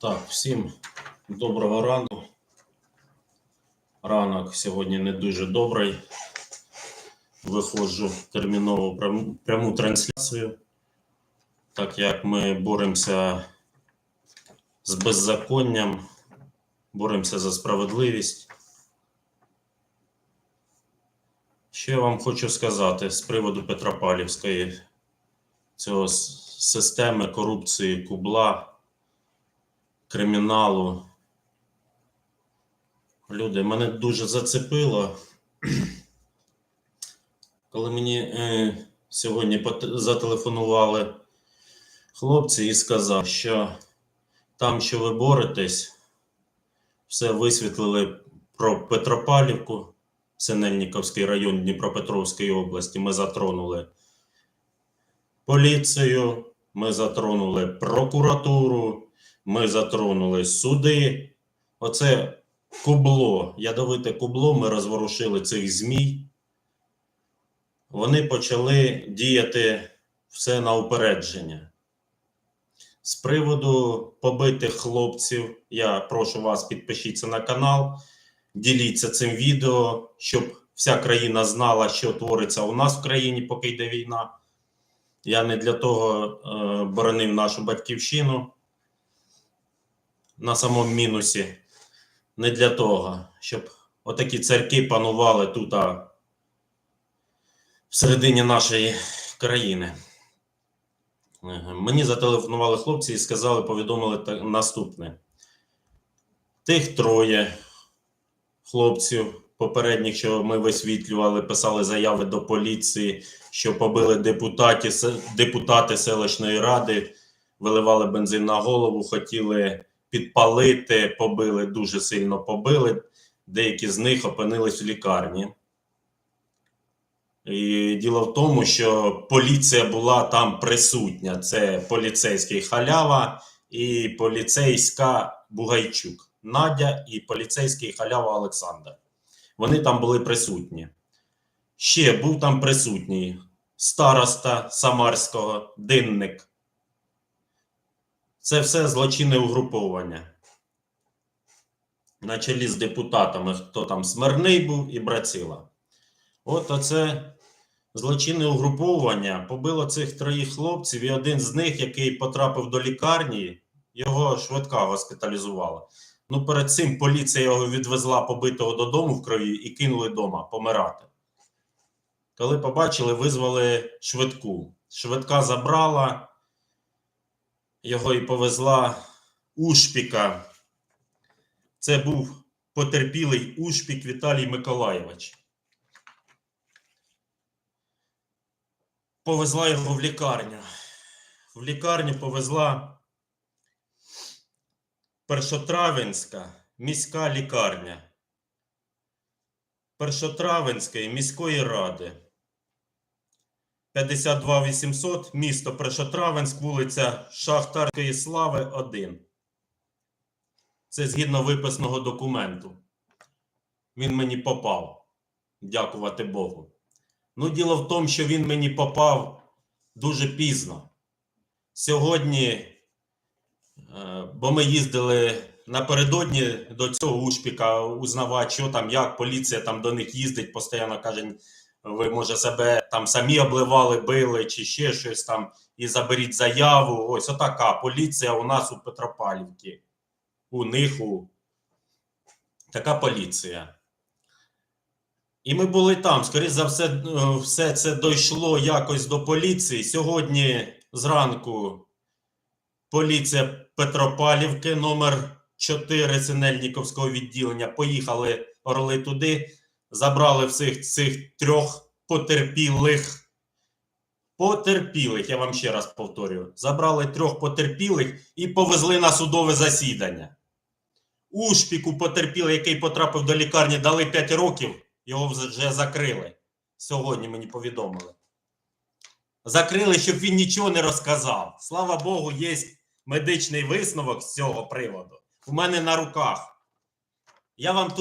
Так, всім доброго ранку. Ранок сьогодні не дуже добрий. Виходжу прям- пряму трансляцію, так як ми боремося з беззаконням, боремося за справедливість. Що я вам хочу сказати з приводу Петропавлівської цього системи корупції кубла криміналу. Люди, мене дуже зацепило. Коли мені е, сьогодні зателефонували хлопці і сказав, що там, що ви боретесь, все висвітлили про Петропавлівку, Синельніковський район Дніпропетровської області. Ми затронули поліцію, ми затронули прокуратуру, ми затронули суди. Оце кубло, ядовите кубло, ми розворушили цих змій. Вони почали діяти все на упередження. З приводу побитих хлопців, я прошу вас підпишіться на канал, діліться цим відео, щоб вся країна знала, що твориться у нас в країні, поки йде війна. Я не для того е, боронив нашу батьківщину на самому мінусі. Не для того, щоб отакі церкви панували тут а, всередині нашої країни. Е, Мені зателефонували хлопці і сказали, повідомили наступне: тих троє хлопців попередніх, що ми висвітлювали, писали заяви до поліції, що побили депутаті, депутати селищної ради, виливали бензин на голову, хотіли підпалити, побили, дуже сильно побили. Деякі з них опинились в лікарні. І діло в тому, що поліція була там присутня. Це поліцейський халява і поліцейська Бугайчук Надя і поліцейський халява Олександр. Вони там були присутні. Ще був там присутній староста Самарського, динник. Це все злочинне угруповання. На чолі з депутатами, хто там Смирний був і Брацила. От оце злочинне угруповання побило цих троїх хлопців, і один з них, який потрапив до лікарні, його швидка госпіталізувала. Ну, перед цим поліція його відвезла побитого додому в крові і кинули вдома помирати. Коли побачили, визвали швидку. Швидка забрала, його і повезла Ушпіка. Це був потерпілий Ушпік Віталій Миколаєвич. Повезла його в лікарню. В лікарню повезла Першотравенська міська лікарня. Першотравенської міської ради. 52 800, місто Першотравенськ, вулиця Шахтарської Слави, 1. Це згідно виписаного документу. Він мені попав. Дякувати Богу. Ну, діло в тому, що він мені попав дуже пізно. Сьогодні, бо ми їздили напередодні до цього Ушпіка узнавати, що там, як поліція там до них їздить, постійно каже, ви, може, себе там самі обливали, били чи ще щось там, і заберіть заяву. Ось отака поліція у нас у Петропавлівці. У них у така поліція. І ми були там. Скоріше за все, е, все це дійшло якось до поліції. Сьогодні зранку поліція Петропавлівки, номер 4 Синельніковського відділення. Поїхали орли туди, забрали всіх цих трьох потерпілих. Потерпілих, я вам ще раз повторюю. Забрали трьох потерпілих і повезли на судове засідання. Ушпіку потерпілий, який потрапив до лікарні, дали 5 років. Його вже закрили. Сьогодні мені повідомили. Закрили, щоб він нічого не розказав. Слава Богу, є медичний висновок з цього приводу. У мене на руках. Я вам тут.